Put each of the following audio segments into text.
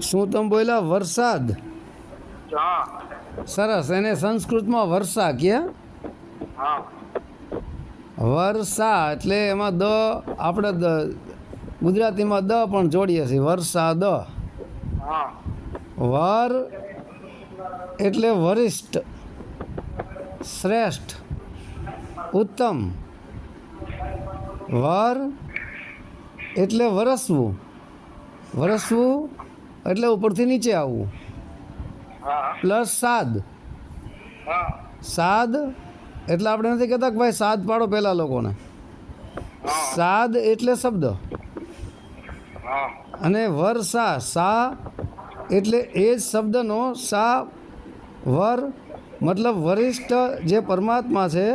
શું તમે બોલ્યા? વરસાદ. સરસ. એને સંસ્કૃતમાં વર્ષા કે? વર્ષા એટલે એમાં દ આપણે દ ગુજરાતીમાં દ પણ જોડીએ છીએ. વર્ષા દ વર એટલે વરિષ્ઠ શ્રેષ્ઠ ઉત્તમ. વર એટલે વરસવું. વરસવું એટલે ઉપરથી નીચે આવવું. પ્લસ સાદ. સાદ એટલે આપણે નથી કહેતા કે ભાઈ સાદ પાડો પહેલાં લોકોને. સાદ એટલે શબ્દ. અને અને વરસા સા એટલે એ જ શબ્દનો સા વર મતલબ વરિષ્ઠ જે પરમાત્મા છે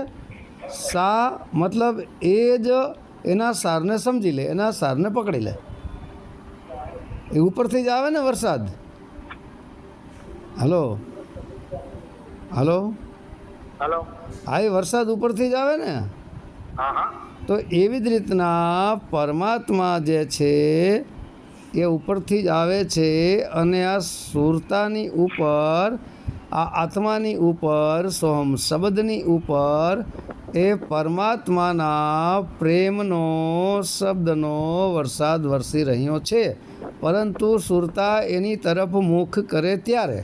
સા મતલબ એ જ એના સારને સમજી લે એના સારને પકડી લે. એ ઉપરથી જ આવે ને વરસાદ? હલો? હલો? હલો? હા એ વરસાદ ઉપરથી જ આવે ને? તો એવી જ રીતના પરમાત્મા જે છે એ ઉપરથી જ આવે છે અને આ સુરતાની ઉપર આ આત્માની ઉપર સોહમ શબ્દની ઉપર એ પરમાત્માના પ્રેમનો શબ્દનો વરસાદ વરસી રહ્યો છે. પરંતુ સુરતા એની તરફ મુખ કરે ત્યારે.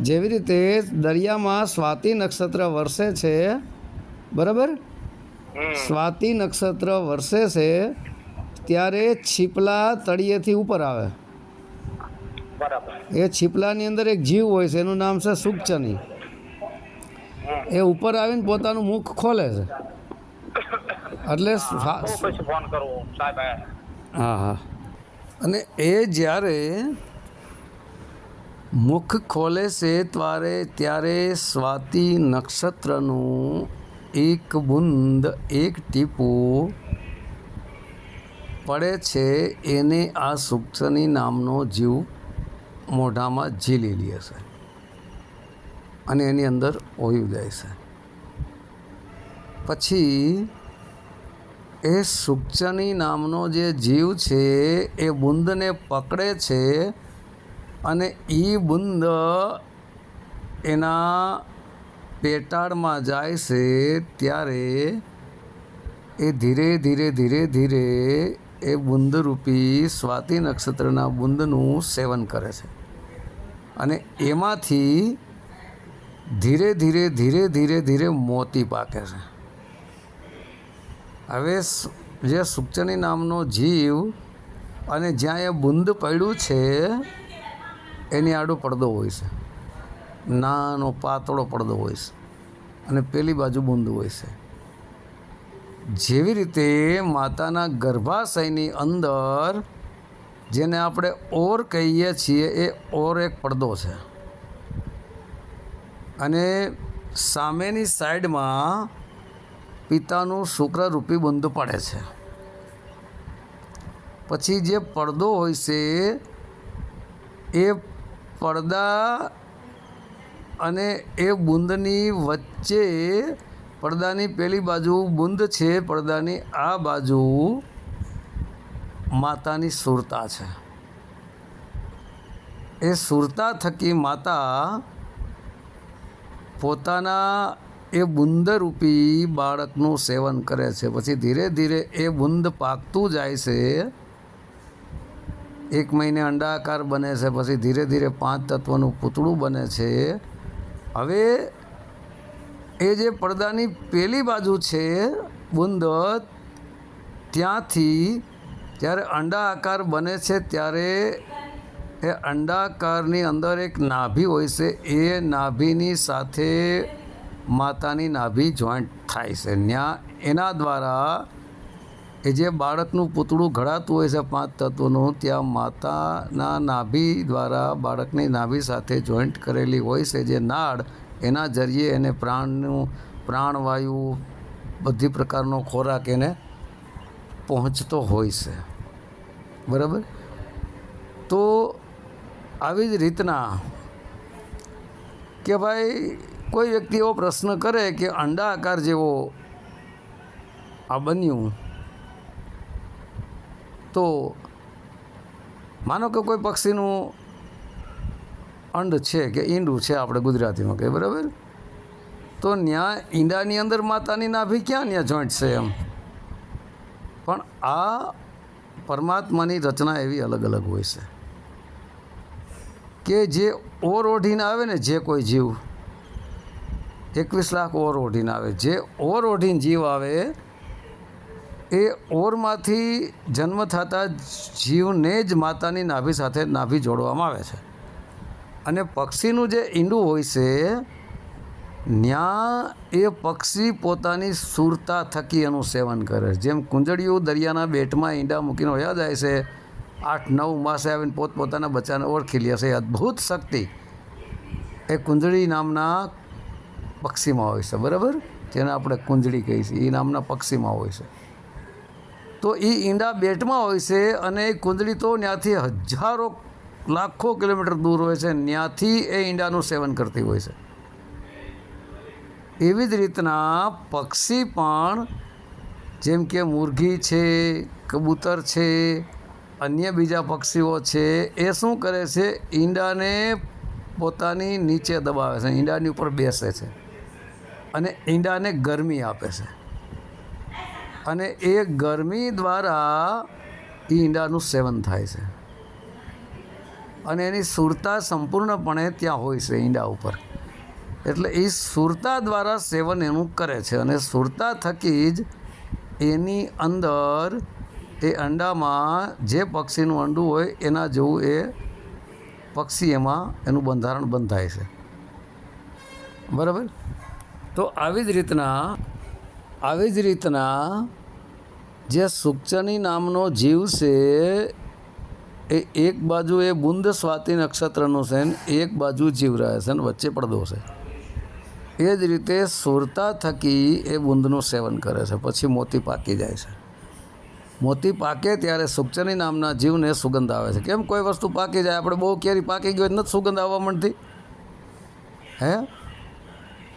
જેવી રીતે દરિયામાં સ્વાતિ નક્ષત્ર વરસે છે બરાબર? સ્વાતિ નક્ષત્ર વરસે છે ત્યારે છીપલા તળિયેથી ઉપર આવે. એ છીપલાની અંદર એક જીવ હોય છે એનું નામ છે સુખચની. એ ઉપર આવીને પોતાનું મુખ ખોલે છે. એટલે ફોન સાહેબ. હા હા. અને એ જ્યારે મુખ ખોલે છે ત્યારે ત્યારે સ્વાતિ નક્ષત્રનું એક બુંદ, એક ટીપું પડે છે, એને આ સુક્ષની નામનો જીવ મોઢામાં ઝીલી લે છે અને એની અંદર ઓયું જાય છે. પછી એ સુક્ષની નામનો જે જીવ છે, એ બુંદને પકડે છે અને એ બુંદ એના પેટાળમાં જાય છે ત્યારે એ ધીરે ધીરે ધીરે ધીરે એ બુંદરૂપી સ્વાતિ નક્ષત્રના બુંદનું સેવન કરે છે. અને એમાંથી ધીરે ધીરે ધીરે ધીરે ધીરે મોતી પાકે છે. હવે જે સુકચની નામનો જીવ અને જ્યાં એ બુંદ પડ્યું છે, એની આડો પડદો હોય છે. નાનો પાતળો પડદો હોય છે અને પેલી બાજુ બુંદ હોય છે. જેવી રીતે માતાના ગર્ભાશયની અંદર, જેને આપણે ઓર કહીએ છીએ, એ ઓર એક પડદો છે. અને સામેની સાઈડમાં પિતાનું શુક્રરૂપી બંધ પડે છે. પછી જે પડદો હોય છે, એ પડદા અને એ બુંદની વચ્ચે પડદાની પેલી બાજુ બુંદ છે, પડદાની આ બાજુ માતાની સુરતા છે. એ સુરતા થકી માતા પોતાના એ બુંદરૂપી બાળકનું સેવન કરે છે. પછી ધીરે ધીરે એ બુંદ પાકતું જાય છે. એક મહિને અંડાકાર બને છે, પછી ધીરે ધીરે પાંચ તત્વનું પૂતળું બને છે. હવે એ જે પડદાની પેલી બાજુ છે બુંદ, ત્યાંથી જ્યારે અંડા આકાર બને છે, ત્યારે એ અંડાકારની અંદર એક નાભી હોય છે. એ નાભીની સાથે માતાની નાભી જોઈન્ટ થાય છે. ત્યાં એના દ્વારા એ જે બાળકનું પૂતળું ઘડાતું હોય છે, પાંચ તત્વોનું, ત્યાં માતાના નાભી દ્વારા બાળકની નાભી સાથે જોઈન્ટ કરેલી હોય છે. જે નાળ એના જરીએ એને પ્રાણનું, પ્રાણવાયુ બધી પ્રકારનો ખોરાક એને પહોંચતો હોય છે. બરાબર? તો આવી જ રીતના કે ભાઈ કોઈ વ્યક્તિ એવો પ્રશ્ન કરે કે અંડા આકાર જેવો આ બન્યું, તો માનો કે કોઈ પક્ષીનું અંડ છે કે ઈંડું છે આપણે ગુજરાતીમાં કહીએ, બરાબર? તો ત્યાં ઈંડાની અંદર માતાની નાભી ક્યાં ત્યાં જોઈન્ટ છે એમ? પણ આ પરમાત્માની રચના એવી અલગ અલગ હોય છે કે જે ઓર ઓઢીને આવે ને જે કોઈ જીવ એકવીસ લાખ ઓર ઓઢીને આવે. જે ઓર ઓઢીને જીવ આવે, એ ઓરમાંથી જન્મ થતાં જીવને જ માતાની નાભી સાથે નાભી જોડવામાં આવે છે. અને પક્ષીનું જે ઈંડું હોય છે ત્યાં એ પક્ષી પોતાની સુરતા થકી એનું સેવન કરે. છે જેમ કુંજળિયું દરિયાના બેટમાં ઈંડા મૂકીને વયા જાય છે, આઠ, નવ માસે આવીને પોતપોતાના બચ્ચાને ઓળખી લે છે. અદ્ભુત શક્તિ. એ કુંજળી નામના પક્ષીમાં હોય છે, બરાબર? જેને આપણે કુંજળી કહીએ છીએ, એ નામના પક્ષીમાં હોય છે. તો એ ઈંડા બેટમાં હોય છે અને એ કુંજળી તો ત્યાંથી હજારો લાખો કિલોમીટર દૂર હોય છે, ત્યાંથી એ ઈંડાનું સેવન કરતી હોય છે. એવી જ રીતના પક્ષી પણ, જેમ કે મુરઘી છે, કબૂતર છે, અન્ય બીજા પક્ષીઓ છે, એ શું કરે છે? ઈંડાને પોતાની નીચે દબાવે છે, ઈંડાની ઉપર બેસે છે. અને ઈંડાને ગરમી આપે છે. અને એ ગરમી દ્વારા એ ઈંડાનું સેવન થાય છે. અને એની સુરતા સંપૂર્ણપણે ત્યાં હોય છે ઈંડા ઉપર. એટલે એ સુરતા દ્વારા સેવન એનું કરે છે અને સુરતા થકી જ એની અંદર એ અંડામાં જે પક્ષીનું અંડું હોય એના જેવું એ પક્ષી એમાં એનું બંધારણ બંધાય છે. બરાબર? તો આવી જ રીતના, આવી જ રીતના જે સુકચની નામનો જીવ છે, એ એક બાજુ એ બુંદ સ્વાતિ નક્ષત્રનું છે ને એક બાજુ જીવ રહે છે ને વચ્ચે પડદો છે. એ જ રીતે સુરતા થકી એ બુંદનું સેવન કરે છે, પછી મોતી પાકી જાય છે. મોતી પાકે ત્યારે સુકચની નામના જીવને સુગંધ આવે છે. કેમ કોઈ વસ્તુ પાકી જાય, આપણે બહુ કેરી પાકી ગયો નથી સુગંધ આવવા માંડતી? હે?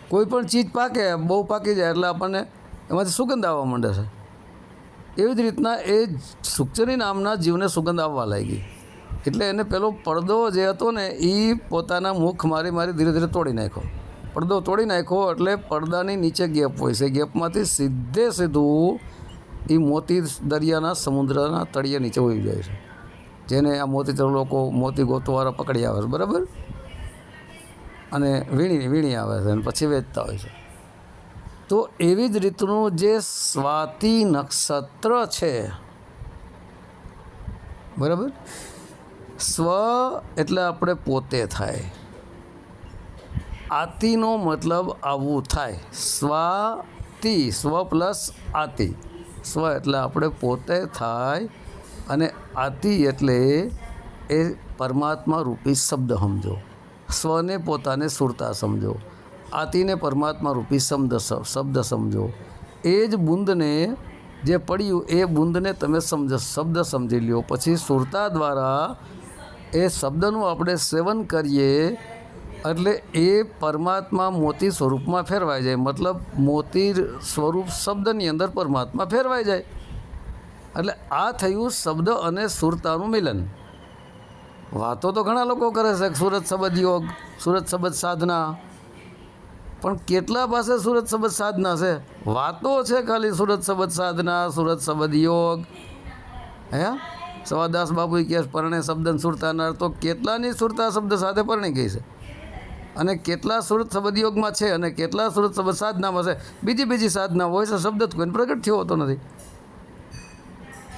કોઈ પણ ચીજ પાકે, બહુ પાકી જાય એટલે આપણને એમાંથી સુગંધ આવવા માંડે છે. એવી જ રીતના એ સુકચની નામના જીવને સુગંધ આવવા લાગી. એટલે એને પેલો પડદો જે હતો ને એ પોતાના મુખ મારી મારી ધીરે ધીરે તોડી નાખ્યો. પડદો તોડી નાખ્યો એટલે પડદાની નીચે ગેપ હોય છે. ગેપમાંથી સીધે સીધું એ મોતી દરિયાના સમુદ્રના તળિયે નીચે ઉઈ જાય છે. જેને આ મોતી લોકો મોતી ગોતવાળા પકડી આવે છે. બરાબર? અને વીણી વીણી આવે છે અને પછી વેચતા હોય છે. તો એવી જ રીતનું જે સ્વાતિ નક્ષત્ર છે, બરાબર? સ્વ એટલે આપણે પોતે થાય. આતિનો મતલબ આવવું થાય. સ્વાતિ, સ્વ પ્લસ આતિ. સ્વ એટલે આપણે પોતે થાય અને આતિ એટલે એ પરમાત્મા રૂપી શબ્દ સમજો. સ્વને પોતાને સુરતા સમજો. આતિને પરમાત્મા રૂપી શબ્દ શબ્દ સમજો. એ જ બુંદને જે પડ્યું, એ બુંદને તમે સમજ, શબ્દ સમજી લ્યો. પછી સુરતા દ્વારા એ શબ્દનું આપણે સેવન કરીએ, એટલે એ પરમાત્મા મોતી સ્વરૂપમાં ફેરવાઈ જાય. મતલબ મોતી સ્વરૂપ શબ્દની અંદર પરમાત્મા ફેરવાઈ જાય. એટલે આ થયું શબ્દ અને સુરતાનું મિલન. વાતો તો ઘણા લોકો કરે છે, સુરત સબદ યોગ, સુરત સબદ સાધના. પણ કેટલા પાસે સુરત સબદ સાધના છે? વાતો છે ખાલી સુરત સબદ સાધના, સુરત સબદ યોગ. હે? સવાદાસ બાપુ કહે પરણે શબ્દ સુરતાના તો કેટલાની સુરતા શબ્દ સાથે પરણી ગઈ છે? અને કેટલા સુરત સબદ યોગમાં છે અને કેટલા સુરત શબ્દ સાધનામાં છે? બીજી બીજી સાધના હોય છે, શબ્દ કોઈને પ્રગટ થયો હોતો નથી.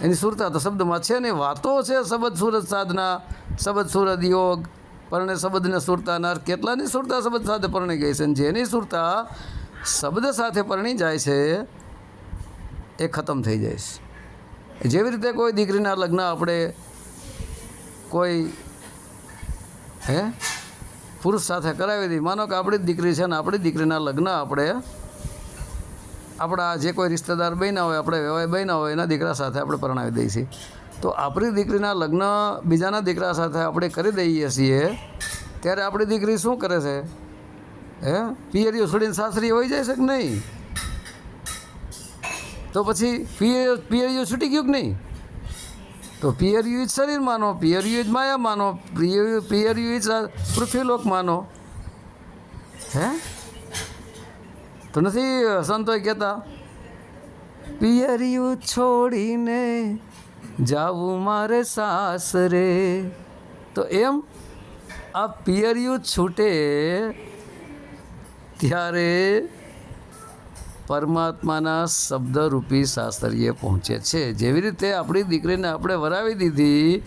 એની સુરતા તો શબ્દમાં છે ને વાતો છે શબ્દ સુરત સાધના. શબ્દ સુરત યોગ, પરણે શબ્દને સુરતાના કેટલાની સુરતા શબ્દ સાથે પરણી ગઈ છે? જેની સુરતા શબ્દ સાથે પરણી જાય છે, એ ખતમ થઈ જાય છે. જેવી રીતે કોઈ દીકરીના લગ્ન આપણે કોઈ, હે? પુરુષ સાથે કરાવી દઈએ માનો કે આપણી દીકરી છે ને આપણી દીકરીના લગ્ન આપણે, આપણા જે કોઈ રિશ્તેદાર બન્યા હોય, આપણે વ્યવહાર બન્યા હોય, એના દીકરા સાથે આપણે પરણાવી દઈએ તો આપણી દીકરીના લગ્ન બીજાના દીકરા સાથે આપણે કરી દઈએ છીએ, ત્યારે આપણી દીકરી શું કરે છે? હે? પિયરીઓ છોડીને સાસરી હોઈ જાય છે કે નહીં? તો પછી પિયર પિયરીઓ છૂટી ગયું કે નહીં? તો પિયર જ શરીર માનો પિયર જ માયા માનો પિયર પિયર જ પૃથ્વીલોક માનો. હે? તો નથી સંતોય કહેતા? પિયરિયું છોડીને જાવું મારે સાસરે તો એમ આ પિયરિયું છૂટે ત્યારે પરમાત્માના શબ્દરૂપી સાસરીએ પહોંચે છે. જેવી રીતે આપણી દીકરીને આપણે વરાવી દીધી,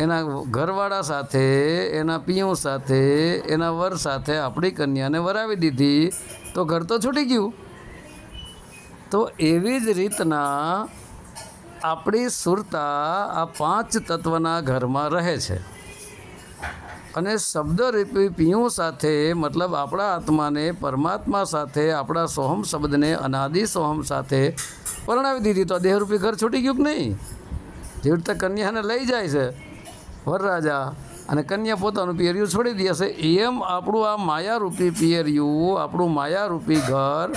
એના ઘરવાળા સાથે, એના પિયું સાથે, એના વર સાથે આપણી કન્યાને વરાવી દીધી, તો ઘર તો છૂટી ગયું. તો એવી જ રીતના આપણી સુરતા આ પાંચ તત્વના ઘરમાં રહે છે. અને શબ્દરૂપી પિયુ સાથે મતલબ આપણા આત્માને, પરમાત્મા સાથે, આપણા સોહમ શબ્દને, અનાદિ સોહમ સાથે પરણાવી દીધી તો દેહરૂપી ઘર છૂટી ગયું કે નહીં? જેવી રીતે કન્યાને લઈ જાય છે, વરરાજા, અને કન્યા પોતાનું પિયરિયું છોડી દે છે. એમ આપણું આ માયારૂપી પિયરિયું, આપણું માયારૂપી ઘર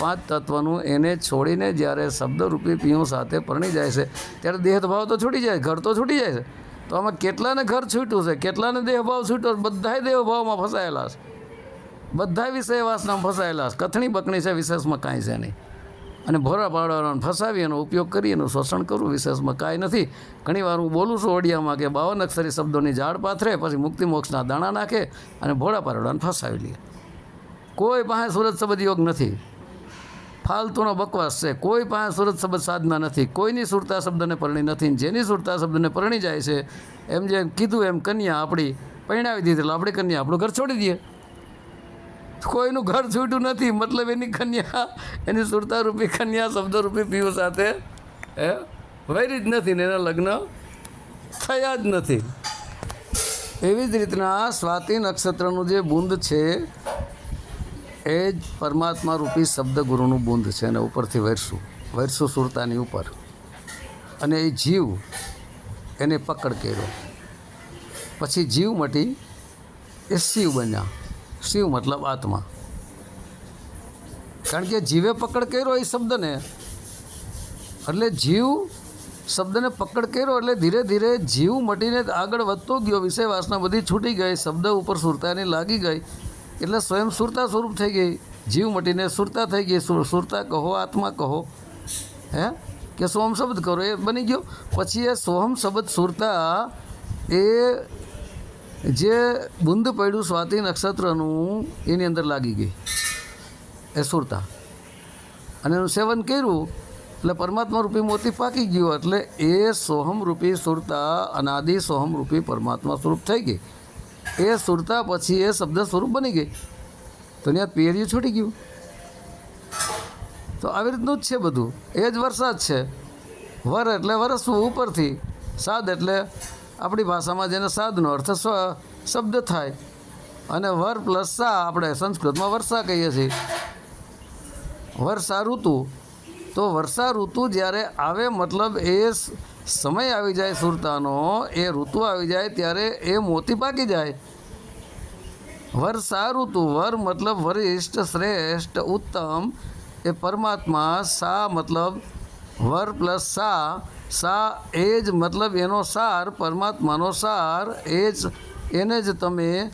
પાંચ તત્વનું એને છોડીને જ્યારે શબ્દરૂપી પિયું સાથે પરણી જાય છે, ત્યારે દેહભાવ તો છૂટી જાય, ઘર તો છૂટી જાય છે. તો આમાં કેટલાને ઘર છૂટ્યું છે, કેટલાને દેહભાવ છૂટ્યો? બધાય દેહભાવમાં ફસાયેલા છે. બધા વિષય વાસનામાં ફસાયેલા છે. કથણી બકણી છે, વિશેષમાં કાંઈ છે નહીં. અને ભોરા પાડવાનો ફસાવી એનો ઉપયોગ કરી એનું શોષણ કરવું વિશેષમાં કાંઈ નથી. ઘણીવાર હું બોલું છું ઓડિયામાં કે બાવન અક્ષરી શબ્દોની ઝાડ પાથરે, પછી મુક્તિ મોક્ષના દાણા નાખે અને ભોળા પાડવાને ફસાવી લે. કોઈ પાસે સુરત શબ્દ યોગ નથી. ફાલતુનો બકવાસ છે. કોઈ પાસે સુરત શબ્દ સાધના નથી. કોઈની સુરતા શબ્દને પરણી નથી જેની સુરતા શબ્દને પરણી જાય છે, એમ જેમ કીધું એમ કન્યા આપણી પરણાવી દીધી. એટલે આપણી કન્યા આપણું ઘર છોડી દઈએ. કોઈનું ઘર છૂટ્યું નથી, મતલબ એની કન્યા, એની સુરતારૂપી કન્યા, શબ્દરૂપી પીઓ સાથે, હે? વૈરી જ નથી ને એના લગ્ન થયા જ નથી. એવી જ રીતના સ્વાતિ નક્ષત્રનું જે બુંદ છે એ જ પરમાત્મા રૂપી શબ્દ ગુરુનું બુંદ છે અને ઉપરથી વરસું વરસું સુરતાની ઉપર. અને એ જીવ એને પકડ કર્યો. પછી જીવ મટી એ શિવ બન્યા. શિવ મતલબ આત્મા. કારણ કે જીવે પકડ કર્યો એ શબ્દને, એટલે જીવ શબ્દને પકડ કર્યો એટલે ધીરે ધીરે જીવ મટીને આગળ વધતો ગયો. વિષય વાસના બધી છૂટી ગઈ, શબ્દ ઉપર સુરતાની લાગી ગઈ. એટલે સ્વયં સુરતા સ્વરૂપ થઈ ગઈ. જીવ મટીને સુરતા થઈ ગઈ. સુર- સુરતા કહો, આત્મા કહો. હે? કે સોહમ શબ્દ કરો, એ બની ગયો. પછી એ સોહમ શબ્દ સુરતા એ જે બુંદ પડ્યું સ્વાતિ નક્ષત્રનું, એની અંદર લાગી ગઈ. એ સુરતા. અને એનું સેવન કર્યું, એટલે પરમાત્મા રૂપી મોતી પાકી ગયું. એટલે એ સોહમ રૂપી સુરતા, અનાદિ સોહમ રૂપી પરમાત્મા સ્વરૂપ થઈ ગઈ. એ સુરતા પછી એ શબ્દ સ્વરૂપ બની ગઈ. તો ત્યાં પિયરિયું છૂટી ગયું. તો આવી રીતનું જ છે બધું. એ જ વરસાદ છે. વર એટલે વરસવું ઉપરથી. સાદ એટલે આપણી ભાષામાં જેને સાદનો અર્થ સ્વ શબ્દ થાય. અને વર પ્લસ સા આપણે સંસ્કૃતમાં વર્ષા કહીએ છીએ. વર્ષા ઋતુ. તો વર્ષા ઋતુ જ્યારે આવે મતલબ એ સમય આવી જાય સુરતાનો, એ ઋતુ આવી જાય ત્યારે એ મોતી પાકી જાય. વર્ષા ઋતુ વર મતલબ વરિષ્ઠ, શ્રેષ્ઠ, ઉત્તમ, એ પરમાત્મા, સા મતલબ વર પ્લસ સા સા એ જ મતલબ એનો સાર, પરમાત્માનો સાર, એ જ, એને જ તમે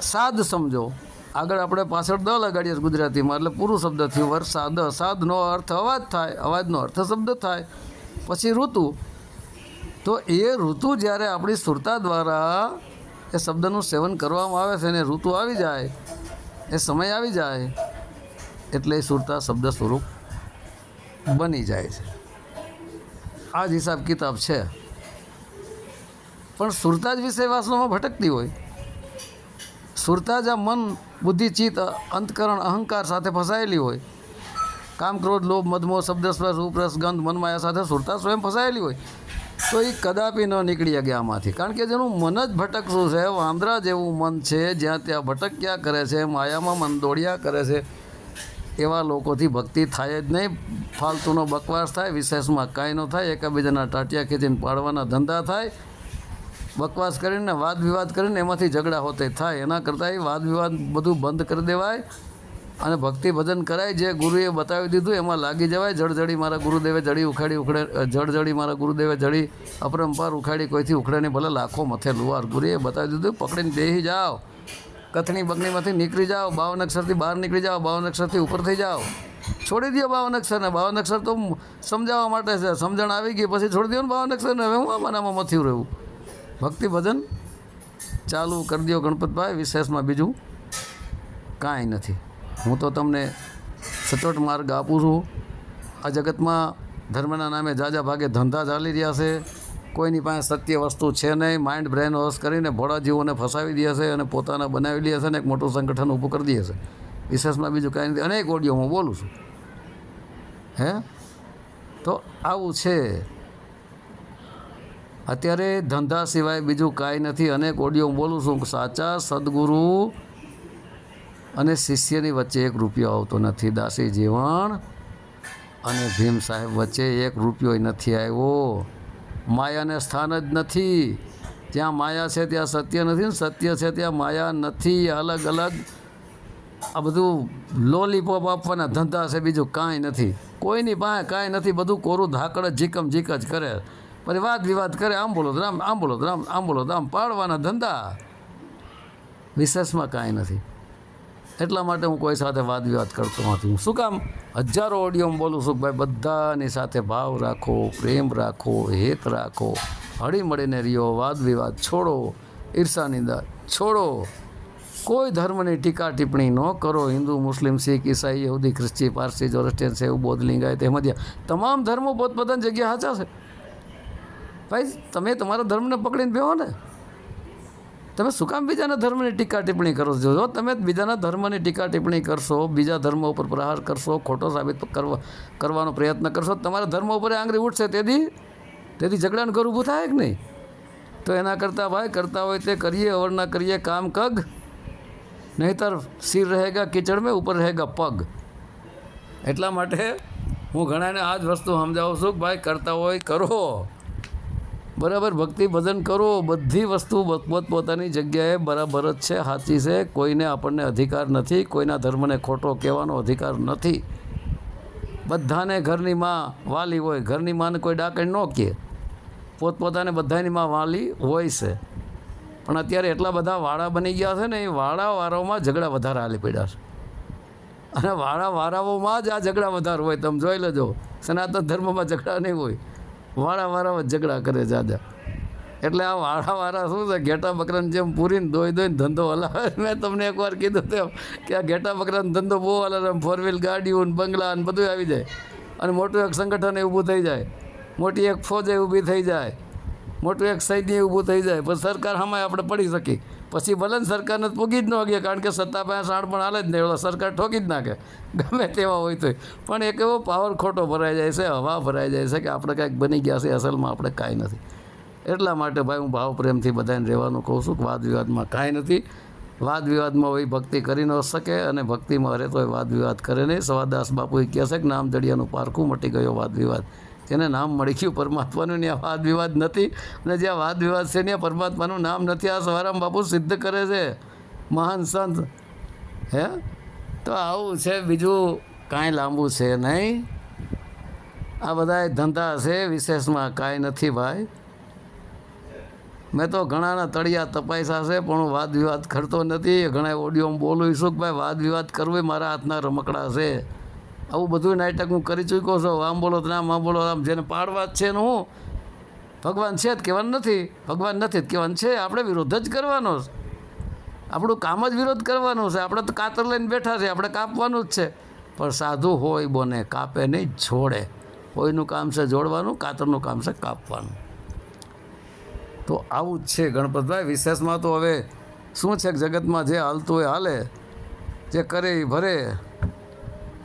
સાદ સમજો. આગળ આપણે પાછળ દ લગાડીએ ગુજરાતીમાં, એટલે પૂરું શબ્દ થયું. વરસાદ સાદનો અર્થ અવાજ થાય, અવાજનો અર્થ શબ્દ થાય. પછી ઋતુ. તો એ ઋતુ જ્યારે આપણી સુરતા દ્વારા એ શબ્દનું સેવન કરવામાં આવે છે અને ઋતુ આવી જાય, એ સમય આવી જાય, એટલે એ સુરતા શબ્દ સ્વરૂપ બની જાય છે. આ જ હિસાબ કિતાબ છે. પણ સુરતા જ વિષય વાસણોમાં ભટકતી હોય. સુરતા જ આ મન બુદ્ધિ ચિત્ત અંતકરણ, અહંકાર સાથે ફસાયેલી હોય. કામ, ક્રોધ, લોભ મદમો શબ્દસ્પર્શ, ઉપરસ, ગંધ, મનમાયા સાથે સુરતા સ્વયં ફસાયેલી હોય. તો એ કદાપી ન નીકળી શકે આમાંથી. કારણ કે જેનું મન જ ભટકશું છે વાંદરા જેવું મન છે, જ્યાં ત્યાં ભટક્યા કરે છે, માયામાં મન દોડ્યા કરે છે, એવા લોકોથી ભક્તિ થાય જ નહીં. ફાલતુનો બકવાસ થાય, વિશેષમાં કાંઈ ન થાય, એકબીજાના ટાટિયા ખેંચીને પાડવાના ધંધા થાય બકવાસ કરીને વાદ વિવાદ કરીને એમાંથી ઝઘડા હોતે થાય. એના કરતાં એ વાદ વિવાદ બધું બંધ કરી દેવાય અને ભક્તિ ભજન કરાય. જે ગુરુએ બતાવી દીધું એમાં લાગી જવાય. જળજળી મારા ગુરુદેવે જડી ઉખાડી ઉખડે જળજળી મારા ગુરુદેવે જડી અપરંપાર ઉખાડી કોઈથી ઉખડે નહીં. ભલે લાખો મથે લુવાર ગુરુએ બતાવી દીધું, પકડીને દેહી જાઓ. કથણી બગણીમાંથી નીકળી જાઓ. બાવન અક્ષરથી બહાર નીકળી જાઓ. બાવન અક્ષરથી ઉપર થઈ જાઓ. છોડી દો બાવન અક્ષરને બાવન અક્ષર તો સમજાવવા માટે છે. સમજણ આવી ગઈ, પછી છોડી દો ને બાવન અક્ષરને હવે હું આમાં આમાં મથ્યું રહેવું? ભક્તિ ભજન ચાલુ કરી દો ગણપતભાઈ, વિશેષમાં બીજું કાંઈ નથી. હું તો તમને સચોટ માર્ગ આપું છું. આ જગતમાં ધર્મના નામે જાજા ભાગે ધંધા ચાલી રહ્યા છે. કોઈની પાસે સત્ય વસ્તુ છે નહીં. માઇન્ડ બ્રેન વોશ કરીને ભોળા જીવોને ફસાવી દે છે અને પોતાના બનાવી લે છે ને એક મોટું સંગઠન ઊભું કરી દે છે. વિશેષમાં બીજું કાંઈ નથી. અનેક ઓડિયો હું બોલું છું. હે? તો આવું છે. અત્યારે ધંધા સિવાય બીજું કાંઈ નથી. અનેક ઓડિયો બોલું છું સાચા સદગુરુ અને શિષ્યની વચ્ચે એક રૂપિયો આવતો નથી. દાસી જીવણ અને ભીમ સાહેબ વચ્ચે એક રૂપિયો નથી આવ્યો. માયાને સ્થાન જ નથી. જ્યાં માયા છે ત્યાં સત્ય નથી ને સત્ય છે ત્યાં માયા નથી. અલગ અલગ આ બધું લોલીપોપ આપવાના ધંધા છે, બીજું કાંઈ નથી. કોઈની પાસે કાંઈ નથી. બધું કોરું ધાકડ જીકમ જીક જ કરે. પછી વાદ વિવાદ કરે, આમ બોલો રામ, આમ બોલો રામ, આમ બોલો રામ પાડવાના ધંધા. વિશેષમાં કાંઈ નથી. એટલા માટે હું કોઈ સાથે વાદ વિવાદ કરતો નથી. હું શું કામ હજારો ઓડિયોમાં બોલું છું ભાઈ બધાની સાથે ભાવ રાખો, પ્રેમ રાખો, હેત રાખો. હળીમળીને રહ્યો, વાદ વિવાદ છોડો, ઈર્ષા નિંદા છોડો. કોઈ ધર્મની ટીકા ટિપ્પણી ન કરો. હિન્દુ, મુસ્લિમ, શીખ, ઈસાઈ, યહૂદી, ખ્રિસ્તી, પારસી જોરસ્ટિયન છે એવું બૌદ્ધ લિંગાયત એમાં તમામ ધર્મો પોતપોતાની જગ્યા સાચા છે. ભાઈ, તમે તમારા ધર્મને પકડીને બેહો ને. તમે શું કામ બીજાના ધર્મની ટીકા ટિપ્પણી કરો છો? જો તમે બીજાના ધર્મની ટીકા ટિપ્પણી કરશો, બીજા ધર્મ ઉપર પ્રહાર કરશો, ખોટો સાબિત કરવા, કરવાનો પ્રયત્ન કરશો તમારા ધર્મ ઉપર આંગળી ઉઠશે તેથી? તેથી ઝઘડાનું ઘર ઊભું થાય કે નહીં? તો એના કરતાં ભાઈ, કરતા હોય તે કરીએ, અવર ના કરીએ, કામ કગ. નહીતર સિર રહેગા કિચડ મેં, ઉપર રહેગા પગ. એટલા માટે હું ઘણાને આ જ વસ્તુ સમજાવું છું કે ભાઈ, કરતા હોય, કરો. બરાબર, ભક્તિ ભજન કરો, બધી વસ્તુ પોતપોતાની જગ્યાએ બરાબર જ છે, સાચી છે. કોઈને આપણને અધિકાર નથી, કોઈના ધર્મને ખોટો કહેવાનો અધિકાર નથી. બધાને ઘરની માં વાલી હોય, ઘરની માને કોઈ ડાકણ ન કહે. પોતપોતાને બધાની માં વાલી હોય છે. પણ અત્યારે એટલા બધા વાળા બની ગયા છે ને, એ વાળા વારાઓમાં ઝઘડા વધારે હાલી પડ્યા છે. અને વાળા વાળાઓમાં જ આ ઝઘડા વધારે હોય, તમે જોઈ લેજો. સનાતન ધર્મમાં ઝઘડા નહીં હોય. વાળા વાળામાં ઝઘડા કરે જાજા. એટલે આ વાળા વાળા શું છે? ઘેટા બકરાને જેમ પૂરીને દોઈ દોઈને ધંધો હલાવે. મેં તમને એકવાર કીધું તેમ કે આ ઘેટા બકરાનો ધંધો બહુ હલાવે ફોર વ્હીલ ગાડીઓ ને બંગલા ને બધું આવી જાય. અને મોટું એક સંગઠન ઊભું થઈ જાય. મોટી એક ફોજ ઊભી થઈ જાય. મોટું એક સૈન્ય ઊભું થઈ જાય. પણ સરકાર સામે આપણે પડી શકી પછી ભલે ને સરકારને પૂગી જ ન શકીએ કારણ કે સત્તા પાસે સાણ પણ હાલે જ નહીં. એવો સરકાર ઠોકી જ નાખે. ગમે તેવા હોય તો પણ એક એવો પાવર ખોટો ભરાઈ જાય છે, હવા ભરાઈ જાય છે કે આપણે કાંઈક બની ગયા છે, અસલમાં આપણે કાંઈ નથી. એટલા માટે ભાઈ હું ભાવ પ્રેમથી બધાને રહેવાનું કહું છું વાદ વિવાદમાં કાંઈ નથી. વાદ વિવાદમાં હોય ભક્તિ કરી ન શકે અને ભક્તિમાં હરે તોય વાદ વિવાદ કરે નહીં. સવાદાસ બાપુએ કહે છે કે નામ જડિયાનું પારખું મટી ગયો વાદ વિવાદ જેને નામ મળી ગયું પરમાત્માનું ત્યાં વાદ વિવાદ નથી. અને જ્યાં વાદ વિવાદ છે ત્યાં પરમાત્માનું નામ નથી. આ સવારામ બાપુ સિદ્ધ કરે છે. મહાન સંત. હે? તો આવું છે, બીજું કાંઈ લાંબુ છે નહીં. આ બધા ધંધા છે, વિશેષમાં કાંઈ નથી ભાઈ. મેં તો ઘણાના તળિયા તપાસ્યા છે, પણ હું વાદ વિવાદ કરતો નથી. ઘણા ઓડિયોમાં બોલું છું કે ભાઈ, વાદ વિવાદ કરવો મારા હાથના રમકડા છે. આવું બધું નાટક હું કરી ચૂક્યો છું. આમ બોલો તો આમ આમ બોલો આમ. જેને પાડવા જ છે ને હું, ભગવાન છે જ, કહેવાનું નથી. ભગવાન નથી જ, કહેવાનું છે. આપણે વિરોધ જ કરવાનો છે. આપણું કામ જ વિરોધ કરવાનો છે. આપણે તો કાતર લઈને બેઠા છે. આપણે કાપવાનું જ છે. પણ સાધુ હોય બોને, કાપે નહીં જોડે કોઈનું કામ છે જોડવાનું, કાતરનું કામ છે કાપવાનું. તો આવું જ છે ગણપતભાઈ. વિશેષમાં તો હવે શું છે જગતમાં જે હાલતું હોય, હાલે. જે કરે એ ભરે.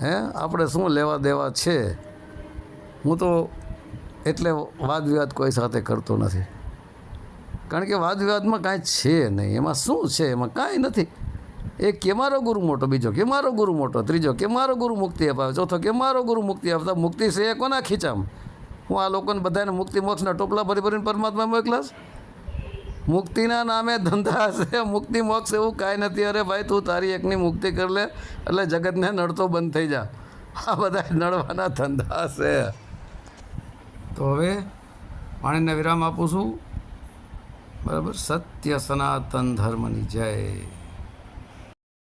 હે? આપણે શું લેવા દેવા છે? હું તો એટલે વાદ વિવાદ કોઈ સાથે કરતો નથી. કારણ કે વાદ વિવાદમાં કાંઈ છે નહીં. એમાં શું છે? એમાં કાંઈ નથી. એક કે મારો ગુરુ મોટો, બીજો કે મારો ગુરુ મોટો, ત્રીજો કે મારો ગુરુ મુક્તિ અપાવે, ચોથો કે મારો ગુરુ મુક્તિ આપતા. મુક્તિ છે એ કોના ખીચામ? હું આ લોકોને બધાને મુક્તિ મોક્ષના ટોપલા ભરી ભરીને પરમાત્મા મોકલાશ મુક્તિના નામે ધંધા હશે. મુક્તિ મોક્ષ એવું કાંઈ નથી. અરે ભાઈ, તું તારી એકની મુક્તિ કરી લે, એટલે જગતને નડતો બંધ થઈ જા. આ બધા નડવાના ધંધા છે તો હવે પાણીને વિરામ આપું છું. બરાબર? સત્ય સનાતન ધર્મની જય.